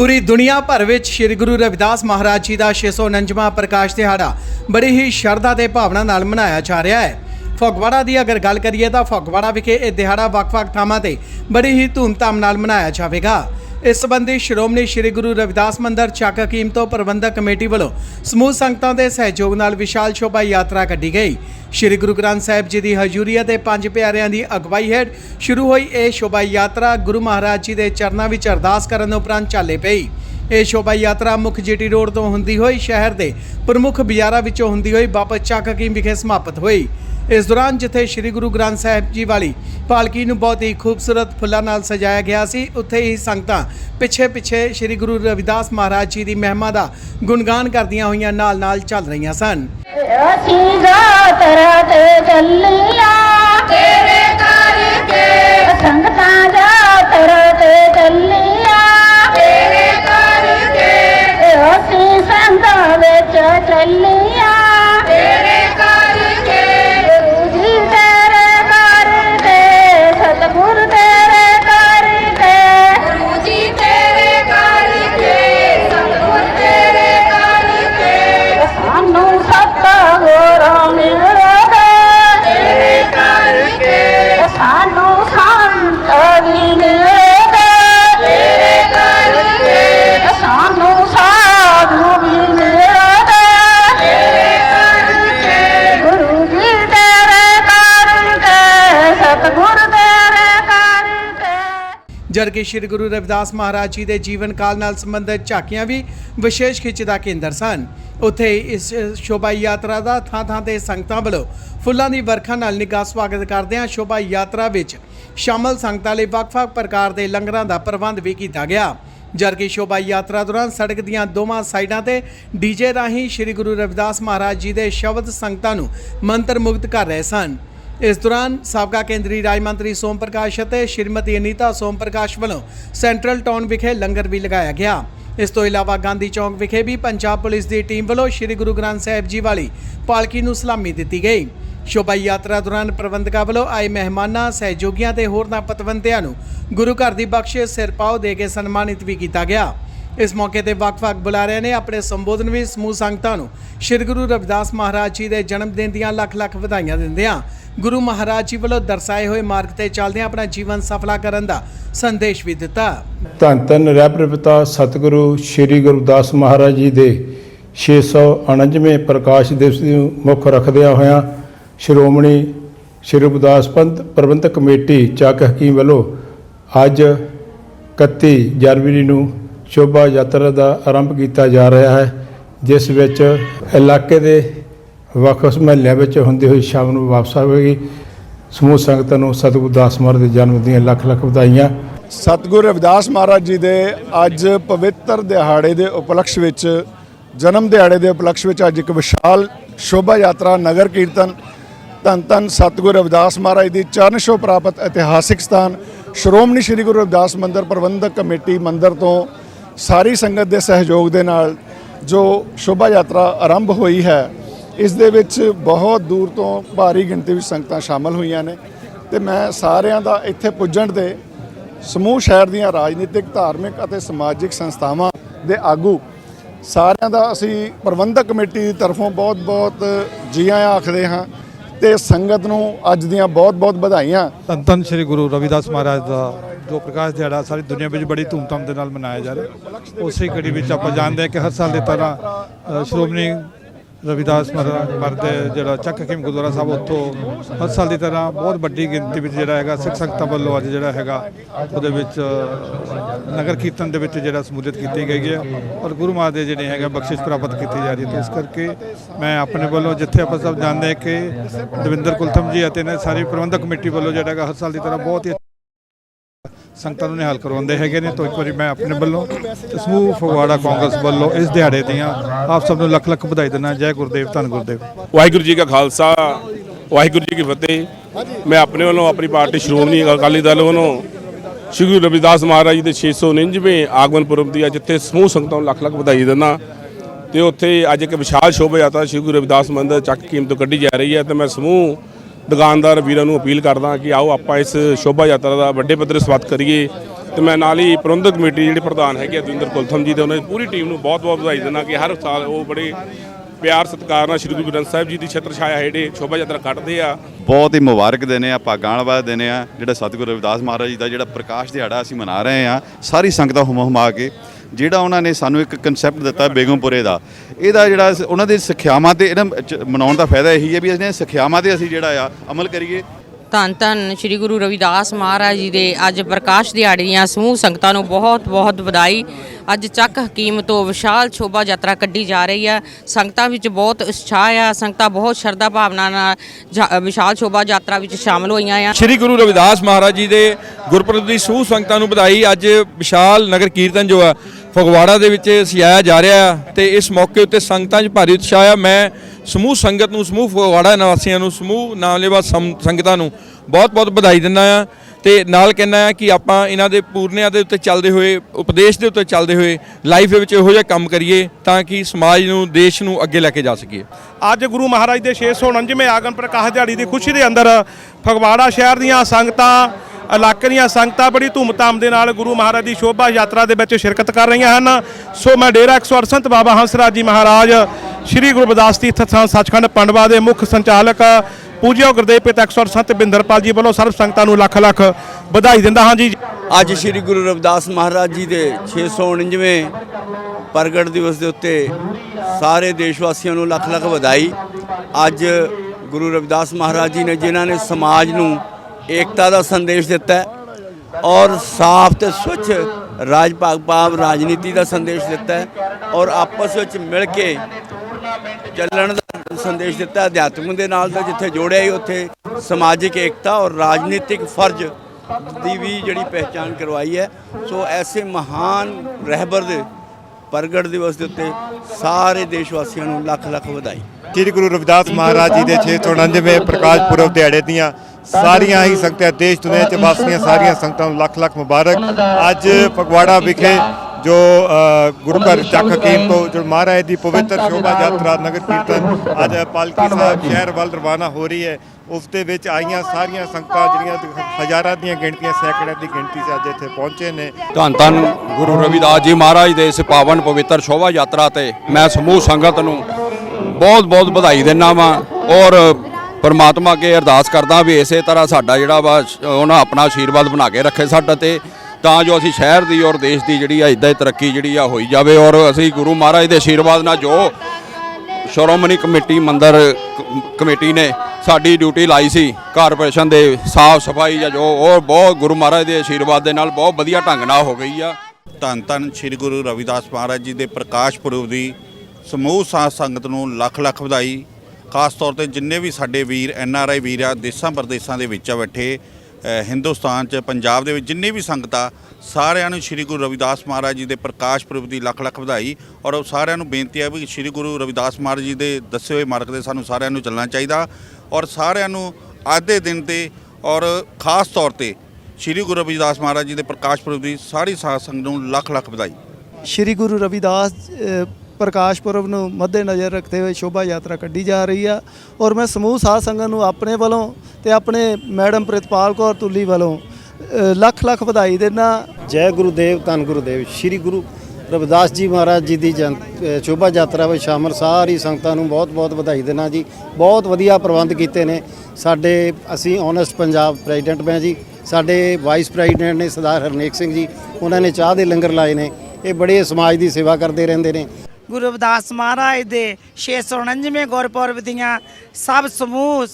ਪੂਰੀ ਦੁਨੀਆ ਭਰ ਵਿੱਚ ਸ੍ਰੀ ਗੁਰੂ ਰਵਿਦਾਸ ਮਹਾਰਾਜ ਜੀ ਦਾ 649ਵਾਂ ਪ੍ਰਕਾਸ਼ ਦਿਹਾੜਾ ਬੜੀ ਹੀ ਸ਼ਰਧਾ ਤੇ ਭਾਵਨਾ ਨਾਲ ਮਨਾਇਆ ਜਾ ਰਿਹਾ ਹੈ। ਫਗਵਾੜਾ ਦੀ ਅਗਰ ਗੱਲ ਕਰੀਏ ਤਾਂ ਫਗਵਾੜਾ ਵਿਖੇ ਇਹ ਦਿਹਾੜਾ ਵੱਖ-ਵੱਖ ਥਾਵਾਂ ਤੇ ਬੜੀ ਹੀ ਧੂਮਧਾਮ ਨਾਲ ਮਨਾਇਆ ਜਾਵੇਗਾ। ਇਸ ਸੰਬੰਧੀ ਸ਼੍ਰੋਮਣੀ ਸ੍ਰੀ ਗੁਰੂ ਰਵਿਦਾਸ ਮੰਦਰ ਚੱਕ ਹਕੀਮ ਤੋਂ ਪ੍ਰਬੰਧਕ ਕਮੇਟੀ ਵੱਲੋਂ ਸਮੂਹ ਸੰਗਤਾਂ ਦੇ ਸਹਿਯੋਗ ਨਾਲ ਵਿਸ਼ਾਲ ਸ਼ੋਭਾ ਯਾਤਰਾ ਕੱਢੀ ਗਈ। ਸ੍ਰੀ ਗੁਰੂ ਗ੍ਰੰਥ ਸਾਹਿਬ ਜੀ ਦੀ ਹਜ਼ੂਰੀ ਅਤੇ ਪੰਜ ਪਿਆਰਿਆਂ ਦੀ ਅਗਵਾਈ ਹੇਠ ਸ਼ੁਰੂ ਹੋਈ ਇਹ ਸ਼ੋਭਾ ਯਾਤਰਾ ਗੁਰੂ ਮਹਾਰਾਜ ਜੀ ਦੇ ਚਰਨਾਂ ਵਿੱਚ ਅਰਦਾਸ ਕਰਨ ਉਪਰੰਤ ਚੱਲੇ ਪਈ। ਇਹ ਸ਼ੋਭਾ ਯਾਤਰਾ ਮੁੱਖ ਜੀਟੀ ਰੋਡ ਤੋਂ ਹੁੰਦੀ ਹੋਈ ਸ਼ਹਿਰ ਦੇ ਪ੍ਰਮੁੱਖ ਬਾਜ਼ਾਰਾਂ ਵਿੱਚੋਂ ਹੁੰਦੀ ਹੋਈ ਵਾਪਸ ਚੱਕ ਹਕੀਮ ਵਿਖੇ ਸਮਾਪਤ ਹੋਈ। ਇਸ ਦੌਰਾਨ ਜਿੱਥੇ ਸ੍ਰੀ ਗੁਰੂ ਗ੍ਰੰਥ ਸਾਹਿਬ ਜੀ ਵਾਲੀ ਪਾਲਕੀ ਨੂੰ ਬਹੁਤ ਹੀ ਖੂਬਸੂਰਤ ਫੁੱਲਾਂ ਨਾਲ ਸਜਾਇਆ ਗਿਆ ਸੀ, ਉੱਥੇ ਹੀ ਸੰਗਤਾਂ ਪਿੱਛੇ ਪਿੱਛੇ ਸ੍ਰੀ ਗੁਰੂ ਰਵਿਦਾਸ ਮਹਾਰਾਜ ਜੀ ਦੀ ਮਹਿਮਾ ਦਾ ਗੁਣਗਾਨ ਕਰਦੀਆਂ ਹੋਈਆਂ ਨਾਲ ਨਾਲ ਚੱਲ ਰਹੀਆਂ ਸਨ। ਅਸੀਂ ਜਾਤਰਾ ਤੇ ਚੱਲੀਆਂ ਤੇਰੇ ਕਰਕੇ ਸੰਗਤਾਂ ਜਾਤਰਾ ਤੇ ਚੱਲੀਆਂ ਤੇਰੇ ਕਰਕੇ ਅਸੀਂ ਸੰਗਤਾਂ ਵਿੱਚ ਚੱਲੀਆਂ। ਜਦਕਿ ਸ੍ਰੀ ਗੁਰੂ ਰਵਿਦਾਸ ਮਹਾਰਾਜ ਜੀ ਦੇ ਜੀਵਨ ਕਾਲ ਨਾਲ ਸੰਬੰਧਿਤ ਝਾਕੀਆਂ ਵੀ ਵਿਸ਼ੇਸ਼ ਖਿੱਚ ਦਾ ਕੇਂਦਰ ਸਨ। ਉੱਥੇ ਇਸ ਸ਼ੋਭਾ ਯਾਤਰਾ ਦਾ ਥਾਂ ਥਾਂ ਤੇ ਸੰਗਤਾਂ ਵੱਲੋਂ ਫੁੱਲਾਂ ਦੀ ਵਰਖਾ ਨਾਲ ਨਿੱਘਾ ਸਵਾਗਤ ਕਰਦਿਆਂ ਸ਼ੋਭਾ ਯਾਤਰਾ ਵਿੱਚ ਸ਼ਾਮਲ ਸੰਗਤਾਂ ਲਈ ਵੱਖ-ਵੱਖ ਪ੍ਰਕਾਰ ਦੇ ਲੰਗਰਾਂ ਦਾ ਪ੍ਰਬੰਧ ਵੀ ਕੀਤਾ ਗਿਆ। ਜਦਕਿ ਸ਼ੋਭਾ ਯਾਤਰਾ ਦੌਰਾਨ ਸੜਕ ਦੀਆਂ ਦੋਵਾਂ ਸਾਈਡਾਂ ਤੇ ਡੀਜੇ ਰਾਹੀਂ ਸ੍ਰੀ ਗੁਰੂ ਰਵਿਦਾਸ ਮਹਾਰਾਜ ਜੀ ਦੇ ਸ਼ਬਦ ਸੰਗਤਾਂ ਨੂੰ ਮੰਤਰ ਮੁਗਧ ਕਰ ਰਹੇ ਸਨ। ਇਸ ਦੌਰਾਨ ਸਾਬਕਾ ਕੇਂਦਰੀ ਰਾਜ ਮੰਤਰੀ ਸੋਮ ਪ੍ਰਕਾਸ਼ ਅਤੇ ਸ਼੍ਰੀਮਤੀ ਅਨੀਤਾ ਸੋਮ ਪ੍ਰਕਾਸ਼ ਵੱਲੋਂ ਸੈਂਟਰਲ ਟਾਊਨ ਵਿਖੇ ਲੰਗਰ ਵੀ ਲਗਾਇਆ ਗਿਆ। ਇਸ ਤੋਂ ਇਲਾਵਾ ਗਾਂਧੀ ਚੌਂਕ ਵਿਖੇ ਵੀ ਪੰਜਾਬ ਪੁਲਿਸ ਦੀ ਟੀਮ ਵੱਲੋਂ ਸ੍ਰੀ ਗੁਰੂ ਗ੍ਰੰਥ ਸਾਹਿਬ ਜੀ ਵਾਲੀ ਪਾਲਕੀ ਨੂੰ ਸਲਾਮੀ ਦਿੱਤੀ ਗਈ। ਸ਼ੋਭਾ ਯਾਤਰਾ ਦੌਰਾਨ ਪ੍ਰਬੰਧਕਾਂ ਵੱਲੋਂ ਆਏ ਮਹਿਮਾਨਾਂ, ਸਹਿਯੋਗੀਆਂ ਤੇ ਹੋਰਨਾਂ ਪਤਵੰਤਿਆਂ ਨੂੰ ਗੁਰੂ ਘਰ ਦੀ ਬਖਸ਼ਿਸ਼, ਸਿਰ ਪਾਓ ਦੇ ਕੇ ਸਨਮਾਨਿਤ ਵੀ ਕੀਤਾ ਗਿਆ। ਇਸ ਮੌਕੇ ਤੇ ਵੱਖ-ਵੱਖ ਬੁਲਾਰਿਆਂ ਨੇ ਆਪਣੇ ਸੰਬੋਧਨ ਵਿੱਚ ਸਮੂਹ ਸੰਗਤਾਂ ਨੂੰ ਸ੍ਰੀ ਗੁਰੂ ਰਵਿਦਾਸ ਮਹਾਰਾਜ ਜੀ ਦੇ ਜਨਮ ਦਿਨ ਦੀਆਂ ਲੱਖ-ਲੱਖ ਵਧਾਈਆਂ ਦਿੰਦਿਆਂ ਗੁਰੂ ਮਹਾਰਾਜ ਜੀ ਵੱਲੋਂ ਦਰਸਾਏ ਹੋਏ ਮਾਰਗ ਤੇ ਚੱਲਦਿਆਂ ਆਪਣਾ ਜੀਵਨ ਸਫਲਾ ਕਰਨ ਦਾ ਸੰਦੇਸ਼ ਵੀ ਦਿੱਤਾ। ਧੰਨ ਧੰਨ ਰਹਿਬਰ ਪਿਤਾ ਸਤਿਗੁਰੂ ਸ੍ਰੀ ਗੁਰਦਾਸ ਮਹਾਰਾਜ ਜੀ ਦੇ 649ਵੇਂ ਪ੍ਰਕਾਸ਼ ਦਿਵਸ ਨੂੰ ਮੁੱਖ ਰੱਖਦਿਆਂ ਹੋਇਆਂ ਸ਼੍ਰੋਮਣੀ ਸ੍ਰੀ ਗੁਰਦਾਸ ਪੰਥ ਪ੍ਰਬੰਧਕ ਕਮੇਟੀ ਚੱਕ ਹਕੀਮ ਵੱਲੋਂ ਅੱਜ 31 ਜਨਵਰੀ ਨੂੰ ਸ਼ੋਭਾ ਯਾਤਰਾ ਦਾ ਆਰੰਭ ਕੀਤਾ ਜਾ ਰਿਹਾ ਹੈ, ਜਿਸ ਵਿੱਚ ਇਲਾਕੇ ਦੇ ਵੱਖ ਵੱਖ ਮਹੱਲਿਆਂ ਵਿੱਚ ਹੁੰਦੀ ਹੋਈ ਸ਼ਾਮ ਨੂੰ ਵਾਪਸ ਆਵੇਗੀ। ਸਮੂਹ ਸੰਗਤਾਂ ਨੂੰ ਸਤਿਗੁਰੂ ਦਾਸ ਮਹਾਰਾਜ ਦੇ ਜਨਮ ਦੀਆਂ ਲੱਖ ਲੱਖ ਵਧਾਈਆਂ। ਸਤਿਗੁਰੂ ਰਵਿਦਾਸ ਮਹਾਰਾਜ ਜੀ ਦੇ ਅੱਜ ਪਵਿੱਤਰ ਦਿਹਾੜੇ ਦੇ ਉਪਲਕਸ਼ ਵਿੱਚ, ਜਨਮ ਦਿਹਾੜੇ ਦੇ ਉਪਲਕਸ਼ ਵਿੱਚ ਅੱਜ ਇੱਕ ਵਿਸ਼ਾਲ ਸ਼ੋਭਾ ਯਾਤਰਾ, ਨਗਰ ਕੀਰਤਨ, ਧੰਨ ਧੰਨ ਸਤਿਗੁਰੂ ਰਵਿਦਾਸ ਮਹਾਰਾਜ ਦੀ ਚਰਨ ਛੋਹ ਪ੍ਰਾਪਤ ਇਤਿਹਾਸਿਕ ਸਥਾਨ, ਸ਼੍ਰੋਮਣੀ ਸ੍ਰੀ ਗੁਰੂ ਰਵਿਦਾਸ ਮੰਦਿਰ ਪ੍ਰਬੰਧਕ ਕਮੇਟੀ ਮੰਦਿਰ ਤੋਂ ਸਾਰੀ ਸੰਗਤ ਦੇ ਸਹਿਯੋਗ ਦੇ ਨਾਲ ਜੋ ਸ਼ੋਭਾ ਯਾਤਰਾ ਆਰੰਭ ਹੋਈ ਹੈ, ਇਸ ਦੇ ਵਿੱਚ ਬਹੁਤ ਦੂਰ ਤੋਂ ਭਾਰੀ ਗਿਣਤੀ ਵਿੱਚ ਸੰਗਤਾਂ ਸ਼ਾਮਲ ਹੋਈਆਂ ਨੇ ਤੇ ਮੈਂ ਸਾਰਿਆਂ ਦਾ ਇੱਥੇ ਪੁੱਜਣ ਦੇ ਸਮੂਹ ਸ਼ਹਿਰ ਦੀਆਂ ਰਾਜਨੀਤਿਕ, ਧਾਰਮਿਕ ਅਤੇ ਸਮਾਜਿਕ ਸੰਸਥਾਵਾਂ ਦੇ ਆਗੂ ਸਾਰਿਆਂ ਦਾ ਅਸੀਂ ਪ੍ਰਬੰਧਕ ਕਮੇਟੀ ਦੀ ਤਰਫੋਂ ਬਹੁਤ-ਬਹੁਤ ਜੀ ਆਇਆਂ ਆਖਦੇ ਹਾਂ ਤੇ ਸੰਗਤ ਨੂੰ ਅੱਜ ਦੀਆਂ ਬਹੁਤ-ਬਹੁਤ ਵਧਾਈਆਂ। ਧੰਨ ਧੰਨ ਸ਼੍ਰੀ ਗੁਰੂ ਰਵਿਦਾਸ ਮਹਾਰਾਜ ਦਾ, ਜੋ ਪ੍ਰਕਾਸ਼ ਦਿਹਾੜਾ ਸਾਰੀ ਦੁਨੀਆ ਵਿੱਚ ਬੜੀ ਧੂਮਧਾਮ ਦੇ ਨਾਲ ਮਨਾਇਆ ਜਾ ਰਿਹਾ। ਉਸੇ ਕੜੀ ਵਿੱਚ ਆਪਾਂ ਜਾਣਦੇ ਹਾਂ ਕਿ ਹਰ ਸਾਲ ਦੀ ਤਰ੍ਹਾਂ ਸ਼੍ਰੋਮਣੀ ਰਵਿਦਾਸ ਮਹਾਰਾਜ ਮਰਦੇ ਜਿਹੜਾ ਚੱਕ ਹਕੀਮ ਗੁਰਦੁਆਰਾ ਸਾਹਿਬ ਉੱਥੋਂ ਹਰ ਸਾਲ ਦੀ ਤਰ੍ਹਾਂ ਬਹੁਤ ਵੱਡੀ ਗਿਣਤੀ ਵਿੱਚ ਜਿਹੜਾ ਹੈਗਾ ਸਿੱਖ ਸੰਗਤਾਂ ਵੱਲੋਂ ਅੱਜ ਜਿਹੜਾ ਹੈਗਾ ਉਹਦੇ ਵਿੱਚ ਨਗਰ ਕੀਰਤਨ ਦੇ ਵਿੱਚ ਜਿਹੜਾ ਸਮੂਲਿਅਤ ਕੀਤੀ ਗਈ ਹੈ ਔਰ ਗੁਰੂ ਮਹਾਰਾਜ ਦੇ ਜਿਹੜੇ ਹੈਗਾ ਬਖਸ਼ਿਸ਼ ਪ੍ਰਾਪਤ ਕੀਤੀ ਜਾ ਰਹੀ ਹੈ। ਤੇ ਇਸ ਕਰਕੇ ਮੈਂ ਆਪਣੇ ਵੱਲੋਂ ਜਿੱਥੇ ਆਪਾਂ ਸਭ ਜਾਣਦੇ ਹਾਂ ਕਿ ਦਵਿੰਦਰ ਕੁਲਥਮ ਜੀ ਅਤੇ ਨੇ ਸਾਰੀ ਪ੍ਰਬੰਧਕ ਕਮੇਟੀ ਵੱਲੋਂ ਜਿਹੜਾ ਹੈਗਾ ਹਰ ਸਾਲ ਦੀ ਤਰ੍ਹਾਂ ਬਹੁਤ ਹੀ ਸੰਗਤਾਂ ਨੂੰ ਨਿਹਾਲ ਕਰਵਾਉਂਦੇ ਹੈਗੇ ਨੇ। ਤਾਂ ਇੱਕ ਵਾਰੀ ਮੈਂ ਆਪਣੇ ਵੱਲੋਂ ਸਮੂਹ ਫਗਵਾੜਾ ਕਾਂਗਰਸ ਵੱਲੋਂ ਇਸ ਦਿਹਾੜੇ ਦੀਆਂ ਆਪ ਸਭ ਨੂੰ ਲੱਖ ਲੱਖ ਵਧਾਈ ਦਿੰਦਾ ਜੈ ਗੁਰਦੇਵ, ਧੰਨ ਗੁਰਦੇਵ। ਵਾਹਿਗੁਰੂ ਜੀ ਕਾ ਖਾਲਸਾ, ਵਾਹਿਗੁਰੂ ਜੀ ਕੀ ਫਤਿਹ। ਮੈਂ ਆਪਣੇ ਵੱਲੋਂ ਆਪਣੀ ਪਾਰਟੀ ਸ਼੍ਰੋਮਣੀ ਅਕਾਲੀ ਦਲ ਵੱਲੋਂ ਸ਼੍ਰੀ ਗੁਰੂ ਰਵਿਦਾਸ ਮਹਾਰਾਜ ਜੀ ਦੇ 649ਵੇਂ ਆਗਮਨ ਪੁਰਬ ਦੀ ਅੱਜ ਇੱਥੇ ਸਮੂਹ ਸੰਗਤਾਂ ਨੂੰ ਲੱਖ ਲੱਖ ਵਧਾਈ ਦਿੰਦਾ ਤੇ ਉੱਥੇ ਅੱਜ ਇੱਕ ਵਿਸ਼ਾਲ ਸ਼ੋਭਾ ਯਾਤਰਾ ਸ਼੍ਰੀ ਗੁਰੂ ਰਵਿਦਾਸ ਮੰਦਰ ਚੱਕ ਕੀਮਤ ਤੋਂ ਕੱਢੀ ਜਾ ਰਹੀ ਹੈ ਤੇ ਮੈਂ ਸਮੂਹ ਦੁਕਾਨਦਾਰ ਵੀਰਾਂ ਨੂੰ ਅਪੀਲ ਕਰਦਾ ਕਿ ਆਓ ਆਪਾਂ ਇਸ ਸ਼ੋਭਾ ਯਾਤਰਾ ਦਾ ਵੱਡੇ ਪੱਧਰ ਤੇ ਸਵਾਗਤ ਕਰੀਏ। ਤੇ ਮੈਂ ਨਾਲ ਹੀ ਪ੍ਰਬੰਧਕ ਕਮੇਟੀ ਜਿਹੜੇ ਪ੍ਰਧਾਨ ਹੈਗੇ ਆ, ਦਵਿੰਦਰ ਕੁਲਥਮ ਜੀ ਤੇ ਉਹਨਾਂ ਦੀ ਪੂਰੀ ਟੀਮ ਨੂੰ ਬਹੁਤ-ਬਹੁਤ ਵਧਾਈ ਦਿੰਦਾ ਕਿ ਹਰ ਸਾਲ ਉਹ ਬੜੇ ਪਿਆਰ ਸਤਿਕਾਰ ਨਾਲ ਸ਼੍ਰੀ ਗੁਰੂ ਗ੍ਰੰਥ ਸਾਹਿਬ ਜੀ ਦੀ ਛਤਰ ਛਾਇਆ ਹੇਠੇ ਸ਼ੋਭਾ ਯਾਤਰਾ ਕੱਢਦੇ ਆ। ਬਹੁਤ ਹੀ ਮੁਬਾਰਕ ਦਿਨ ਆ ਭਾਗਾਂ ਵਾਲਾ ਦਿਨ ਆ ਜਿਹੜਾ ਸਤਿਗੁਰੂ ਰਵਿਦਾਸ ਮਹਾਰਾਜ ਜੀ ਦਾ ਜਿਹੜਾ ਪ੍ਰਕਾਸ਼ ਦਿਹਾੜਾ ਅਸੀਂ ਮਨਾ ਰਹੇ ਆ ਸਾਰੀ ਸੰਗਤਾਂ ਹੁਮ ਹੁਮਾ ਕੇ ਜਿਹੜਾ ਉਹਨਾਂ ਨੇ ਸਾਨੂੰ ਇੱਕ ਕਨਸੈਪਟ ਦਿੱਤਾ ਬੇਗਮਪੁਰੇ ਦਾ। ਇਹਦਾ ਜਿਹੜਾ ਉਹਨਾਂ ਦੇ ਸਿੱਖਿਆਵਾਂ ਤੇ ਇਹਨਾਂ ਮਨਾਉਣ ਦਾ ਫਾਇਦਾ ਇਹੀ ਹੈ ਵੀ ਅਸੀਂ ਸਿੱਖਿਆਵਾਂ ਤੇ ਅਸੀਂ ਜਿਹੜਾ ਆ ਅਮਲ ਕਰੀਏ। ਧੰਨ ਧੰਨ ਸ੍ਰੀ ਗੁਰੂ ਰਵਿਦਾਸ ਮਹਾਰਾਜ ਜੀ ਦੇ ਅੱਜ ਪ੍ਰਕਾਸ਼ ਦਿਹਾੜੇ ਦੀਆਂ ਸਮੂਹ ਸੰਗਤਾਂ ਨੂੰ ਬਹੁਤ ਬਹੁਤ ਵਧਾਈ। ਅੱਜ ਚੱਕ ਹਕੀਮ ਤੋਂ ਵਿਸ਼ਾਲ ਸ਼ੋਭਾ ਯਾਤਰਾ ਕੱਢੀ ਜਾ ਰਹੀ ਹੈ। ਸੰਗਤਾਂ ਵਿੱਚ ਬਹੁਤ ਉਤਸ਼ਾਹ ਆ ਸੰਗਤਾਂ ਬਹੁਤ ਸ਼ਰਧਾ ਭਾਵਨਾ ਨਾਲ ਜਾ- ਵਿਸ਼ਾਲ ਸ਼ੋਭਾ ਯਾਤਰਾ ਵਿੱਚ ਸ਼ਾਮਲ ਹੋਈਆਂ ਆ। ਸ਼੍ਰੀ ਗੁਰੂ ਰਵਿਦਾਸ ਮਹਾਰਾਜ ਜੀ ਦੇ ਗੁਰਪੁਰਬ ਦੀ ਸਮੂਹ ਸੰਗਤਾਂ ਨੂੰ ਵਧਾਈ। ਅੱਜ ਵਿਸ਼ਾਲ ਨਗਰ ਕੀਰਤਨ ਜੋ ਆ ਫਗਵਾੜਾ ਦੇ ਵਿੱਚ ਸਜਾਇਆ ਜਾ ਰਿਹਾ ਹੈ ਤੇ ਇਸ ਮੌਕੇ ਉੱਤੇ ਸੰਗਤਾਂ 'ਚ ਭਾਰੀ ਉਤਸ਼ਾਹ ਆ। ਮੈਂ ਸਮੂਹ ਸੰਗਤ ਨੂੰ, ਸਮੂਹ ਫਗਵਾੜਾ ਨਿਵਾਸੀਆਂ ਨੂੰ, ਸਮੂਹ ਨਾਮਲੇਵਾ ਸੰ- ਸੰਗਤਾਂ ਨੂੰ ਬਹੁਤ-ਬਹੁਤ ਵਧਾਈ ਦਿੰਦਾ ਆ ਤੇ ਨਾਲ ਕਹਿੰਦਾ ਆ ਕਿ ਆਪਾਂ ਇਹਨਾਂ ਦੇ ਪੂਰਨਿਆਂ ਦੇ ਉੱਤੇ ਚੱਲਦੇ ਹੋਏ, ਉਪਦੇਸ਼ ਦੇ ਉੱਤੇ ਚੱਲਦੇ ਹੋਏ ਲਾਈਫ ਦੇ ਵਿੱਚ ਇਹੋ ਜਿਹਾ ਕੰਮ ਕਰੀਏ ਤਾਂ ਕਿ ਸਮਾਜ ਨੂੰ, ਦੇਸ਼ ਨੂੰ ਅੱਗੇ ਲੈ ਕੇ ਜਾ ਸਕੀਏ। ਅੱਜ ਗੁਰੂ ਮਹਾਰਾਜ ਦੇ 649ਵੇਂ ਆਗਮਨ ਪ੍ਰਕਾਸ਼ ਦਿਹਾੜੀ ਦੀ ਖੁਸ਼ੀ ਦੇ ਅੰਦਰ ਫਗਵਾੜਾ ਸ਼ਹਿਰ ਦੀਆਂ ਸੰਗਤਾਂ ਇਲਾਕੇ ਦੀਆਂ ਸੰਗਤਾਂ ਬੜੀ ਧੂਮਧਾਮ ਦੇ ਨਾਲ ਗੁਰੂ ਮਹਾਰਾਜ ਦੀ ਸ਼ੋਭਾ ਯਾਤਰਾ ਦੇ ਵਿੱਚ ਸ਼ਿਰਕਤ ਕਰ ਰਹੀਆਂ ਹਨ। ਸੋ ਮੈਂ ਡੇਰਾ 108 ਸੰਤ ਬਾਬਾ ਹੰਸਰਾਜ ਜੀ ਮਹਾਰਾਜ, ਸ੍ਰੀ ਗੁਰੂ ਰਵਿਦਾਸ ਤੀਰਥ ਸਥਾਨ ਸੱਚਖੰਡ ਪੰਡਵਾ ਦੇ ਮੁੱਖ ਸੰਚਾਲਕ ਪੂਜਿਓ ਗੁਰਦੇਵ ਪਿਤਾ 108 ਸੰਤ ਬਿੰਦਰਪਾਲ ਜੀ ਵੱਲੋਂ ਸਰਬ ਸੰਗਤਾਂ ਨੂੰ ਲੱਖ ਲੱਖ ਵਧਾਈ ਦਿੰਦਾ ਹਾਂ ਜੀ। ਅੱਜ ਸ੍ਰੀ ਗੁਰੂ ਰਵਿਦਾਸ ਮਹਾਰਾਜ ਜੀ ਦੇ 649ਵੇਂ ਪ੍ਰਗਟ ਦਿਵਸ ਦੇ ਉੱਤੇ ਸਾਰੇ ਦੇਸ਼ ਵਾਸੀਆਂ ਨੂੰ ਲੱਖ ਲੱਖ ਵਧਾਈ। ਅੱਜ ਗੁਰੂ ਰਵਿਦਾਸ ਮਹਾਰਾਜ ਜੀ ਨੇ ਜਿਨ੍ਹਾਂ ਨੇ ਸਮਾਜ ਨੂੰ ਏਕਤਾ ਦਾ ਸੰਦੇਸ਼ ਦਿੱਤਾ ਹੈ ਔਰ ਸਾਫ਼ ਤੇ ਸਵੱਛ ਰਾਜ ਭਾਗ ਭਾਵ ਰਾਜਨੀਤੀ ਦਾ ਸੰਦੇਸ਼ ਦਿੱਤਾ ਹੈ ਔਰ ਆਪਸ ਵਿੱਚ ਮਿਲ ਕੇ ਚੱਲਣ ਦਾ ਸੰਦੇਸ਼ ਦਿੱਤਾ ਅਧਿਆਤਮ ਦੇ ਨਾਲ ਤਾਂ ਜਿੱਥੇ ਜੋੜਿਆ ਹੀ ਉੱਥੇ ਸਮਾਜਿਕ ਏਕਤਾ ਔਰ ਰਾਜਨੀਤਿਕ ਫਰਜ਼ ਦੀ ਵੀ ਜਿਹੜੀ ਪਹਿਚਾਨ ਕਰਵਾਈ ਹੈ। ਸੋ ਐਸੇ ਮਹਾਨ ਰਹਿਬਰ ਦੇ ਪ੍ਰਗਟ ਦਿਵਸ ਦੇ ਉੱਤੇ ਸਾਰੇ ਦੇਸ਼ ਵਾਸੀਆਂ ਨੂੰ ਲੱਖ ਲੱਖ ਵਧਾਈ। ਸ੍ਰੀ ਗੁਰੂ ਰਵਿਦਾਸ ਮਹਾਰਾਜ ਜੀ ਦੇ 649ਵੇਂ ਪ੍ਰਕਾਸ਼ ਪੁਰਬ ਦਿਹਾੜੇ ਦੀਆਂ ਸਾਰੀਆਂ ਹੀ ਸੰਗਤਾਂ ਦੇਸ਼ ਦੁਨੀਆ ਚ ਵਸਦੀਆਂ ਸਾਰੀਆਂ ਸੰਗਤਾਂ ਨੂੰ ਲੱਖ ਲੱਖ ਮੁਬਾਰਕ। ਅੱਜ ਫਗਵਾੜਾ ਵਿਖੇ ਜੋ ਗੁਰੂ ਘਰ ਚੱਕ ਹਕੀਮ ਤੋਂ ਜੋ ਮਹਾਰਾਜ ਦੀ ਪਵਿੱਤਰ ਸ਼ੋਭਾ ਯਾਤਰਾ ਨਗਰ ਕੀਰਤਨ ਅੱਜ ਪਾਲਕੀ ਸਾਹਿਬ ਸ਼ਹਿਰ ਵੱਲ ਰਵਾਨਾ ਹੋ ਰਹੀ ਹੈ। ਉਸ ਦੇ ਵਿੱਚ ਆਈਆਂ ਸਾਰੀਆਂ ਸੰਗਤਾਂ ਜਿਹੜੀਆਂ ਹਜ਼ਾਰਾਂ ਦੀਆਂ ਗਿਣਤੀਆਂ ਸੈਂਕੜਿਆਂ ਦੀ ਗਿਣਤੀ 'ਚ ਅੱਜ ਇੱਥੇ ਪਹੁੰਚੇ ਨੇ। ਧੰਨ ਧੰਨ ਗੁਰੂ ਰਵਿਦਾਸ ਜੀ ਮਹਾਰਾਜ ਦੇ ਇਸ ਪਾਵਨ ਪਵਿੱਤਰ ਸ਼ੋਭਾ ਯਾਤਰਾ ਤੇ ਮੈਂ ਸਮੂਹ ਸੰਗਤ ਨੂੰ ਬਹੁਤ ਬਹੁਤ ਵਧਾਈ ਦਿੰਦਾ ਵਾਂ ਔਰ ਪਰਮਾਤਮਾ ਅੱਗੇ ਅਰਦਾਸ ਕਰਦਾ ਵੀ ਇਸੇ ਤਰ੍ਹਾਂ ਸਾਡਾ ਜਿਹੜਾ ਵਾ, ਉਹਨਾਂ ਆਪਣਾ ਆਸ਼ੀਰਵਾਦ ਬਣਾ ਕੇ ਰੱਖੇ ਸਾਡਾ ਤੇ, ਤਾਂ ਜੋ ਅਸੀਂ ਸ਼ਹਿਰ ਦੀ ਔਰ ਦੇਸ਼ ਦੀ ਜਿਹੜੀ ਆ ਇਦਾਂ ਹੀ ਤਰੱਕੀ ਜਿਹੜੀ ਆ ਹੋਈ ਜਾਵੇ ਔਰ ਅਸੀਂ ਗੁਰੂ ਮਹਾਰਾਜ ਦੇ ਆਸ਼ੀਰਵਾਦ ਨਾਲ ਜੋ ਸ਼੍ਰੋਮਣੀ ਕਮੇਟੀ ਮੰਦਰ ਕਮੇਟੀ ਨੇ ਸਾਡੀ ਡਿਊਟੀ ਲਾਈ ਸੀ, ਕਾਰਪੋਰੇਸ਼ਨ ਦੇ ਸਾਫ਼ ਸਫ਼ਾਈ ਜਾਂ ਜੋ, ਉਹ ਬਹੁਤ ਗੁਰੂ ਮਹਾਰਾਜ ਦੇ ਆਸ਼ੀਰਵਾਦ ਦੇ ਨਾਲ ਬਹੁਤ ਵਧੀਆ ਢੰਗ ਨਾਲ ਹੋ ਗਈ ਆ। ਧੰਨ ਧੰਨ ਸ੍ਰੀ ਗੁਰੂ ਰਵਿਦਾਸ ਮਹਾਰਾਜ ਜੀ ਦੇ ਪ੍ਰਕਾਸ਼ ਪੁਰਬ ਦੀ ਸਮੂਹ ਸਾਧ ਸੰਗਤ ਨੂੰ ਲੱਖ ਲੱਖ ਵਧਾਈ। ਖਾਸ ਤੌਰ ਤੇ ਜਿੰਨੇ ਵੀ ਸਾਡੇ ਵੀਰ, ਐਨ ਆਰ ਆਈ ਵੀਰ ਆ, ਦੇਸਾਂ ਪ੍ਰਦੇਸਾਂ ਦੇ ਵਿੱਚ ਬੈਠੇ ਹਿੰਦੁਸਤਾਨ ਚ, ਪੰਜਾਬ ਦੇ ਵਿੱਚ ਜਿੰਨੇ ਵੀ ਸੰਗਤਾਂ ਸਾਰਿਆਂ ਨੂੰ ਸ੍ਰੀ ਗੁਰੂ ਰਵਿਦਾਸ ਮਹਾਰਾਜ ਜੀ ਦੇ ਪ੍ਰਕਾਸ਼ ਪੁਰਬ ਦੀ ਲੱਖ ਲੱਖ ਵਧਾਈ ਔਰ ਸਾਰਿਆਂ ਨੂੰ ਬੇਨਤੀ ਹੈ ਵੀ ਸ੍ਰੀ ਗੁਰੂ ਰਵਿਦਾਸ ਮਹਾਰਾਜ ਜੀ ਦੇ ਦੱਸੇ ਹੋਏ ਮਾਰਗ ਤੇ ਸਾਨੂੰ ਸਾਰਿਆਂ ਨੂੰ ਚੱਲਣਾ ਚਾਹੀਦਾ ਔਰ ਸਾਰਿਆਂ ਨੂੰ ਅੱਜ ਦੇ ਦਿਨ ਤੇ ਔਰ ਖਾਸ ਤੌਰ ਤੇ ਸ੍ਰੀ ਗੁਰੂ ਰਵਿਦਾਸ ਮਹਾਰਾਜ ਜੀ ਦੇ ਪ੍ਰਕਾਸ਼ ਪੁਰਬ ਦੀ ਸਾਰੀ ਸਾਧ ਸੰਗਤ ਨੂੰ ਲੱਖ ਲੱਖ ਵਧਾਈ। ਸ਼੍ਰੀ ਗੁਰੂ ਰਵਿਦਾਸ ਪ੍ਰਕਾਸ਼ ਪੁਰਬ ਨੂੰ ਮੱਦੇ ਨਜ਼ਰ ਰੱਖਦੇ ਹੋਏ ਸ਼ੋਭਾ ਯਾਤਰਾ ਕੱਢੀ ਜਾ ਰਹੀ ਆ ਔਰ ਮੈਂ ਸਮੂਹ ਸਾਧ ਸੰਗਤ ਨੂੰ ਆਪਣੇ ਵੱਲੋਂ ਤੇ ਆਪਣੇ ਮੈਡਮ ਪ੍ਰਿਤਪਾਲ ਕੌਰ ਤੁੱਲੀ ਵੱਲੋਂ ਲੱਖ ਲੱਖ ਵਧਾਈ ਦੇਣਾ ਜੈ ਗੁਰੂਦੇਵ, ਧੰਨ ਗੁਰੂਦੇਵ, ਸ੍ਰੀ ਗੁਰੂ ਰਵਿਦਾਸ ਜੀ ਮਹਾਰਾਜ ਜੀ ਦੀ ਜਨ- ਸ਼ੋਭਾ ਯਾਤਰਾ ਵਿੱਚ ਸ਼ਾਮਲ ਸਾਰੀ ਸੰਗਤਾਂ ਨੂੰ ਬਹੁਤ-ਬਹੁਤ ਵਧਾਈ ਦੇਣਾ ਜੀ। ਬਹੁਤ ਵਧੀਆ ਪ੍ਰਬੰਧ ਕੀਤੇ ਨੇ। ਸਾਡੇ, ਅਸੀਂ ਓਨੈਸਟ ਪੰਜਾਬ ਪ੍ਰੈਜ਼ੀਡੈਂਟ ਮੈਂ ਜੀ। ਸਾਡੇ ਵਾਈਸ ਪ੍ਰੈਜ਼ੀਡੈਂਟ ਨੇ ਸਰਦਾਰ ਹਰਨੇਕ ਸਿੰਘ ਜੀ, ਉਹਨਾਂ ਨੇ ਚਾਹ ਦੇ ਲੰਗਰ ਲਾਏ ਨੇ। ਇਹ ਬੜੇ ਸਮਾਜ ਦੀ ਸੇਵਾ ਕਰਦੇ ਰਹਿੰਦੇ ਨੇ। ਗੁਰੂ ਰਵਿਦਾਸ ਮਹਾਰਾਜ ਦੇ 649ਵੇਂ ਗੁਰਪੁਰਬ ਦੀਆਂ ਸਭ ਸਮੂਹ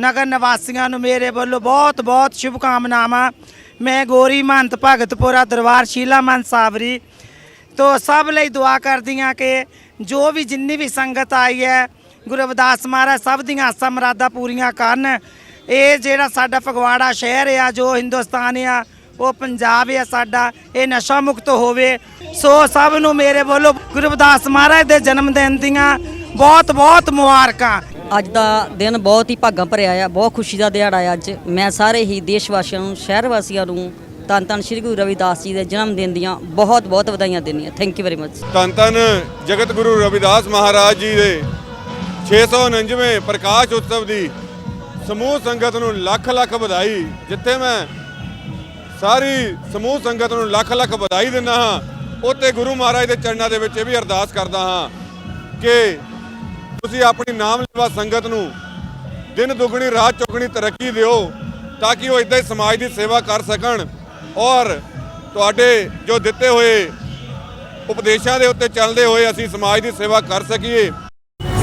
ਨਗਰ ਨਿਵਾਸੀਆਂ ਨੂੰ ਮੇਰੇ ਵੱਲੋਂ ਬਹੁਤ ਬਹੁਤ ਸ਼ੁਭ ਕਾਮਨਾਵਾਂ ਮੈਂ ਗੋਰੀ ਮਹੰਤ ਭਗਤਪੁਰਾ ਦਰਬਾਰ ਸ਼ੀਲਾ ਮਹੰਤ ਸਾਵਰੀ ਤੋਂ ਸਭ ਲਈ ਦੁਆ ਕਰਦੀਆਂ ਕਿ ਜੋ ਵੀ ਜਿੰਨੀ ਵੀ ਸੰਗਤ ਆਈ ਹੈ, ਗੁਰੂ ਰਵਿਦਾਸ ਮਹਾਰਾਜ ਸਭ ਦੀਆਂ ਆਸਾਂ ਮੁਰਾਦਾਂ ਪੂਰੀਆਂ ਕਰਨ। ਇਹ ਜਿਹੜਾ ਸਾਡਾ ਫਗਵਾੜਾ ਸ਼ਹਿਰ ਆ, ਜੋ ਹਿੰਦੁਸਤਾਨ ਆ ਉਹ ਪੰਜਾਬ ਆ ਸਾਡਾ ਇਹ ਨਸ਼ਾ ਮੁਕਤ ਹੋਵੇ। ਸੋ ਸਭ ਨੂੰ ਮੇਰੇ ਵੱਲੋਂ ਗੁਰੂ ਰਵਿਦਾਸ ਮਹਾਰਾਜ ਦੇ ਜਨਮ ਦਿਨ ਦੀਆਂ ਬਹੁਤ ਬਹੁਤ ਮੁਬਾਰਕਾਂ। ਅੱਜ ਦਾ ਦਿਨ ਬਹੁਤ ਹੀ ਭਾਗਾਂ ਭਰਿਆ ਆ ਬਹੁਤ ਖੁਸ਼ੀ ਦਾ ਦਿਹਾੜਾ ਆ ਅੱਜ। ਮੈਂ ਸਾਰੇ ਹੀ ਦੇਸ਼ ਵਾਸੀਆਂ ਨੂੰ ਸ਼ਹਿਰ ਵਾਸੀਆਂ ਨੂੰ ਧੰਨ ਧੰਨ ਸ਼੍ਰੀ ਗੁਰੂ ਰਵਿਦਾਸ ਜੀ ਦੇ ਜਨਮ ਦਿਨ ਦੀਆਂ ਬਹੁਤ ਬਹੁਤ ਵਧਾਈਆਂ ਦਿੰਦੀਆਂ ਥੈਂਕ ਯੂ ਵੈਰੀ ਮਚ ਧੰਨ ਧੰਨ ਜਗਤ ਗੁਰੂ ਰਵਿਦਾਸ ਮਹਾਰਾਜ ਜੀ ਦੇ 649ਵੇਂ ਪ੍ਰਕਾਸ਼ ਉਤਸਵ ਦੀ ਸਮੂਹ ਸੰਗਤ ਨੂੰ ਲੱਖ ਲੱਖ ਵਧਾਈ। ਜਿੱਥੇ ਮੈਂ ਸਾਰੀ ਸਮੂਹ ਸੰਗਤ ਨੂੰ ਲੱਖ ਲੱਖ ਵਧਾਈ ਦਿੰਦਾ ਹਾਂ। ਉੱਤੇ ਗੁਰੂ ਮਹਾਰਾਜ ਦੇ ਚਰਨਾਂ ਦੇ ਵਿੱਚ ਇਹ ਵੀ ਅਰਦਾਸ ਕਰਦਾ ਹਾਂ ਕਿ ਤੁਸੀਂ ਆਪਣੀ ਨਾਮ ਲੈਵਾ ਸੰਗਤ ਨੂੰ ਦਿਨ ਦੁਗਣੀ, ਰਾਤ ਚੌਗਣੀ ਤਰੱਕੀ ਦਿਓ ਤਾਂ ਕਿ ਉਹ ਇਦਾਂ ਹੀ ਸਮਾਜ ਦੀ ਸੇਵਾ ਕਰ ਸਕਣ ਔਰ ਤੁਹਾਡੇ ਜੋ ਦਿੱਤੇ ਹੋਏ ਉਪਦੇਸ਼ਾਂ ਦੇ ਉੱਤੇ ਚੱਲਦੇ ਹੋਏ ਅਸੀਂ ਸਮਾਜ ਦੀ ਸੇਵਾ ਕਰ ਸਕੀਏ।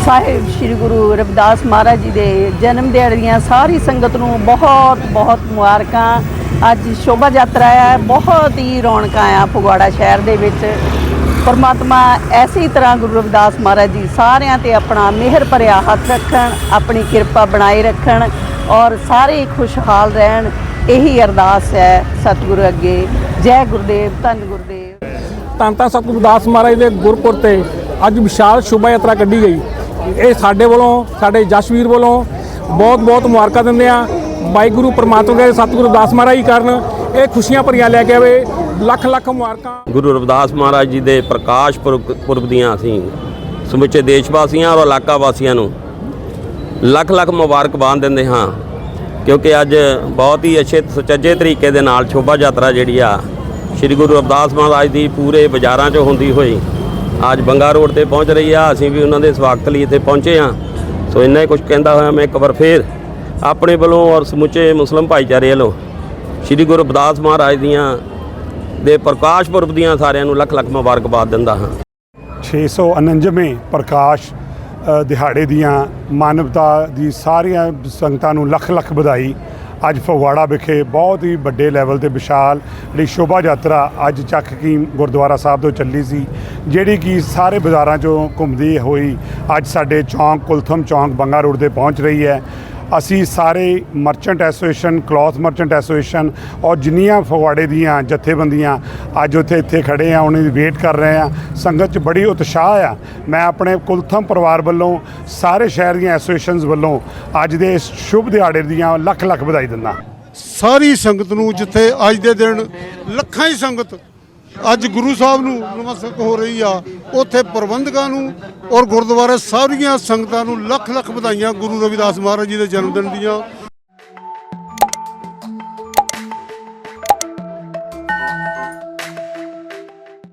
ਸਾਹਿਬ, ਸ੍ਰੀ ਗੁਰੂ ਰਵਿਦਾਸ ਮਹਾਰਾਜ ਜੀ ਦੇ ਜਨਮ ਦਿਹਾੜੇ ਦੀਆਂ ਸਾਰੀ ਸੰਗਤ ਨੂੰ ਬਹੁਤ ਬਹੁਤ ਮੁਬਾਰਕਾਂ। ਅੱਜ ਸ਼ੋਭਾ ਯਾਤਰਾ ਹੈ, ਬਹੁਤ ਹੀ ਰੌਣਕਾਂ ਆ ਫਗਵਾੜਾ ਸ਼ਹਿਰ ਦੇ ਵਿੱਚ। ਪਰਮਾਤਮਾ ਐਸੀ ਤਰ੍ਹਾਂ ਗੁਰੂ ਰਵਿਦਾਸ ਮਹਾਰਾਜ ਜੀ ਸਾਰਿਆਂ ਤੇ ਆਪਣਾ ਮਿਹਰ ਭਰਿਆ ਹੱਥ ਰੱਖਣ, ਆਪਣੀ ਕਿਰਪਾ ਬਣਾਈ ਰੱਖਣ ਔਰ ਸਾਰੇ ਖੁਸ਼ਹਾਲ ਰਹਿਣ। ਇਹੀ ਅਰਦਾਸ ਹੈ ਸਤਿਗੁਰੂ ਅੱਗੇ। ਜੈ ਗੁਰਦੇਵ, ਧੰਨ ਗੁਰਦੇਵ। ਧੰਨ ਤਾਂ ਸਤਿਗੁਰੂ ਦਾਸ ਮਹਾਰਾਜ ਦੇ ਗੁਰਪੁਰ ਤੇ ਅੱਜ ਵਿਸ਼ਾਲ ਸ਼ੋਭਾ ਯਾਤਰਾ ਕੱਢੀ ਗਈ। ਇਹ ਸਾਡੇ ਵੱਲੋਂ, ਸਾਡੇ ਜਸ਼ਵੀਰ ਵੱਲੋਂ ਬਹੁਤ ਬਹੁਤ ਮੁਬਾਰਕਾਂ ਦਿੰਦੇ ਆ ਵਾਹਿਗੁਰੂ ਪ੍ਰਮਾਤਮਾ ਦੇ ਸਤਿਗੁਰੂ ਦਾਸ ਮਹਾਰਾਜ ਜੀ ਕਰਨ, ਇਹ ਖੁਸ਼ੀਆਂ ਭਰੀਆਂ ਲੈ ਕੇ ਆਵੇ, ਲੱਖ ਲੱਖ ਮੁਬਾਰਕਾਂ। ਗੁਰੂ ਰਵਿਦਾਸ ਮਹਾਰਾਜ ਜੀ ਦੇ ਪ੍ਰਕਾਸ਼ ਪੁਰਬ ਪੁਰਬ ਦੀਆਂ ਅਸੀਂ ਸਮੁੱਚੇ ਦੇਸ਼ ਵਾਸੀਆਂ ਔਰ ਇਲਾਕਾ ਵਾਸੀਆਂ ਨੂੰ ਲੱਖ ਲੱਖ ਮੁਬਾਰਕਬਾਦ ਦਿੰਦੇ ਹਾਂ, ਕਿਉਂਕਿ ਅੱਜ ਬਹੁਤ ਹੀ ਅੱਛੇ ਸੁਚੱਜੇ ਤਰੀਕੇ ਦੇ ਨਾਲ ਸ਼ੋਭਾ ਯਾਤਰਾ ਜਿਹੜੀ ਆ, ਸ੍ਰੀ ਗੁਰੂ ਰਵਿਦਾਸ ਮਹਾਰਾਜ ਦੀ ਪੂਰੇ ਬਾਜ਼ਾਰਾਂ 'ਚ ਹੁੰਦੀ ਹੋਈ, ਅੱਜ ਬੰਗਾ ਰੋਡ ਤੇ ਪਹੁੰਚ ਰਹੀ ਆ, ਅਸੀਂ ਵੀ ਉਹਨਾਂ ਦੇ ਸਵਾਗਤ ਲਈ ਇੱਥੇ ਪਹੁੰਚੇ ਆ ਸੋ ਇੰਨਾ ਹੀ ਕੁਝ ਕਹਿੰਦਾ ਹੋਇਆ, ਮੈਂ ਇੱਕ ਵਾਰ ਫੇਰ ਆਪਣੇ ਵੱਲੋਂ ਔਰ ਸਮੁੱਚੇ ਮੁਸਲਮ ਭਾਈਚਾਰੇ ਵੱਲੋਂ ਸ੍ਰੀ ਗੁਰੂ ਰਵਿਦਾਸ ਮਹਾਰਾਜ ਦੀਆਂ ਦੇ ਪ੍ਰਕਾਸ਼ ਪੁਰਬ ਦੀਆਂ ਸਾਰਿਆਂ ਨੂੰ ਲੱਖ ਲੱਖ ਮੁਬਾਰਕਬਾਦ ਦਿੰਦਾ ਹਾਂ। 649ਵੇਂ ਪ੍ਰਕਾਸ਼ ਦਿਹਾੜੇ ਦੀਆਂ ਮਾਨਵਤਾ ਦੀ ਸਾਰੀਆਂ ਸੰਗਤਾਂ ਨੂੰ ਲੱਖ ਲੱਖ ਵਧਾਈ। ਅੱਜ ਫਗਵਾੜਾ ਵਿਖੇ ਬਹੁਤ ਹੀ ਵੱਡੇ ਲੈਵਲ ਤੇ ਵਿਸ਼ਾਲ ਜਿਹੜੀ ਸ਼ੋਭਾ ਯਾਤਰਾ ਅੱਜ ਚੱਕ ਕੀ ਗੁਰਦੁਆਰਾ ਸਾਹਿਬ ਤੋਂ ਚੱਲੀ ਸੀ, ਜਿਹੜੀ ਕਿ ਸਾਰੇ ਬਾਜ਼ਾਰਾਂ 'ਚੋਂ ਘੁੰਮਦੀ ਹੋਈ ਅੱਜ ਸਾਡੇ ਚੌਂਕ, ਕੁਲਥਮ ਚੌਂਕ, ਬੰਗਾ ਰੋਡ ਤੇ ਪਹੁੰਚ ਰਹੀ ਹੈ। ਅਸੀਂ ਸਾਰੇ merchant association cloth merchant association ਔਰ ਜਿੰਨੀਆਂ ਫਗਵਾੜੇ ਦੀਆਂ ਜਥੇਬੰਦੀਆਂ ਅੱਜ ਉੱਥੇ ਇੱਥੇ ਖੜੇ ਆ, ਉਹਨਾਂ ਦੀ ਵੇਟ ਕਰ ਰਹੇ ਆ। ਸੰਗਤ 'ਚ ਬੜੀ ਉਤਸ਼ਾਹ ਆ। ਮੈਂ ਆਪਣੇ ਕੁਲਥਮ ਪਰਿਵਾਰ ਵੱਲੋਂ, ਸਾਰੇ ਸ਼ਹਿਰ ਦੀਆਂ ਐਸੋਸੀਏਸ਼ਨਸ ਵੱਲੋਂ ਅੱਜ ਦੇ ਇਸ ਸ਼ੁਭ ਦਿਹਾੜੇ ਦੀਆਂ ਲੱਖ ਲੱਖ ਵਧਾਈ ਦਿੰਦਾ। ਸਾਰੀ ਸੰਗਤ ਨੂੰ ਜਿੱਥੇ ਅੱਜ ਦੇ ਦਿਨ ਲੱਖਾਂ ਹੀ ਸੰਗਤ ਅੱਜ ਗੁਰੂ ਸਾਹਿਬ ਨੂੰ ਨਮਸਕ ਹੋ ਰਹੀ ਆ, ਉੱਥੇ ਪ੍ਰਬੰਧਕਾਂ ਨੂੰ ਔਰ ਗੁਰਦੁਆਰੇ ਸਾਰੀਆਂ ਸੰਗਤਾਂ ਨੂੰ ਲੱਖ ਲੱਖ ਵਧਾਈਆਂ ਗੁਰੂ ਰਵਿਦਾਸ ਮਹਾਰਾਜ ਜੀ ਦੇ ਜਨਮ ਦਿਨ ਦੀਆਂ।